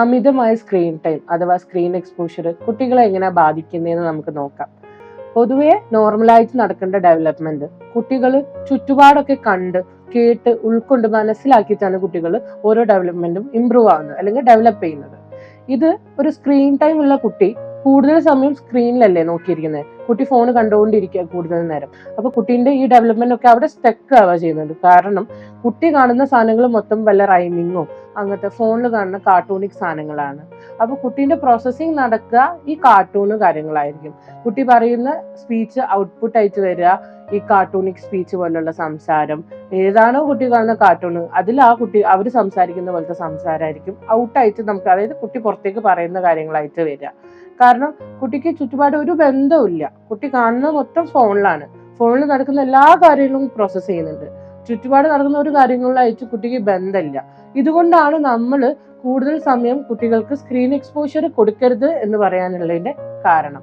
അമിതമായ screen time അഥവാ screen exposure കുട്ടികളെ എങ്ങനെ ബാധിക്കുന്നതെന്ന് നമുക്ക് നോക്കാം. പൊതുവെ നോർമലായിട്ട് നടക്കേണ്ട ഡെവലപ്മെന്റ് കുട്ടികൾ ചുറ്റുപാടൊക്കെ കണ്ട് കേട്ട് ഉൾക്കൊണ്ട് മനസ്സിലാക്കിയിട്ടാണ് കുട്ടികൾ ഓരോ ഡെവലപ്മെന്റും ഇമ്പ്രൂവ് ആവുന്നത് അല്ലെങ്കിൽ ഡെവലപ്പ് ചെയ്യുന്നത്. ഇത് ഒരു സ്ക്രീൻ ടൈം ഉള്ള കുട്ടി കൂടുതൽ സമയം സ്ക്രീനിലല്ലേ നോക്കിയിരിക്കുന്നത്? കുട്ടി ഫോൺ കണ്ടുകൊണ്ടിരിക്കുക കൂടുതൽ നേരം. അപ്പൊ കുട്ടീന്റെ ഈ ഡെവലപ്മെന്റ് ഒക്കെ അവിടെ സ്റ്റക്ക് ആവുക ചെയ്യുന്നുണ്ട്. കാരണം കുട്ടി കാണുന്ന സാധനങ്ങൾ മൊത്തം വല്ല റൈമിങ്ങോ അങ്ങനത്തെ ഫോണിൽ കാണുന്ന കാർട്ടൂണിക് സാധനങ്ങളാണ്. അപ്പൊ കുട്ടീന്റെ പ്രോസസ്സിങ് നടക്കുക ഈ കാർട്ടൂണ് കാര്യങ്ങളായിരിക്കും. കുട്ടി പറയുന്ന സ്പീച്ച് ഔട്ട്പുട്ട് ആയിട്ട് വരിക ഈ കാർട്ടൂണിക് സ്പീച്ച് പോലുള്ള സംസാരം. ഏതാണോ കുട്ടി കാണുന്ന കാർട്ടൂൺ അതിൽ ആ കുട്ടി അവർ സംസാരിക്കുന്ന പോലത്തെ സംസാരമായിരിക്കും. ഔട്ടായിട്ട് നമുക്ക് അതായത് കുട്ടി പുറത്തേക്ക് പറയുന്ന കാര്യങ്ങളായിട്ട് വരിക. കാരണം കുട്ടിക്ക് ചുറ്റുപാട് ഒരു ബന്ധമില്ല കുട്ടി കാണുന്നത് മൊത്തം ഫോണിലാണ്. ഫോണിൽ നടക്കുന്ന എല്ലാ കാര്യങ്ങളും പ്രോസസ്സ് ചെയ്യുന്നുണ്ട്. ചുറ്റുപാട് നടക്കുന്ന ഒരു കാര്യങ്ങളിലായിട്ട് കുട്ടിക്ക് ബന്ധമില്ല. ഇതുകൊണ്ടാണ് നമ്മൾ കൂടുതൽ സമയം കുട്ടികൾക്ക് സ്ക്രീൻ എക്സ്പോഷർ കൊടുക്കരുത് എന്ന് പറയാനുള്ളതിന്റെ കാരണം.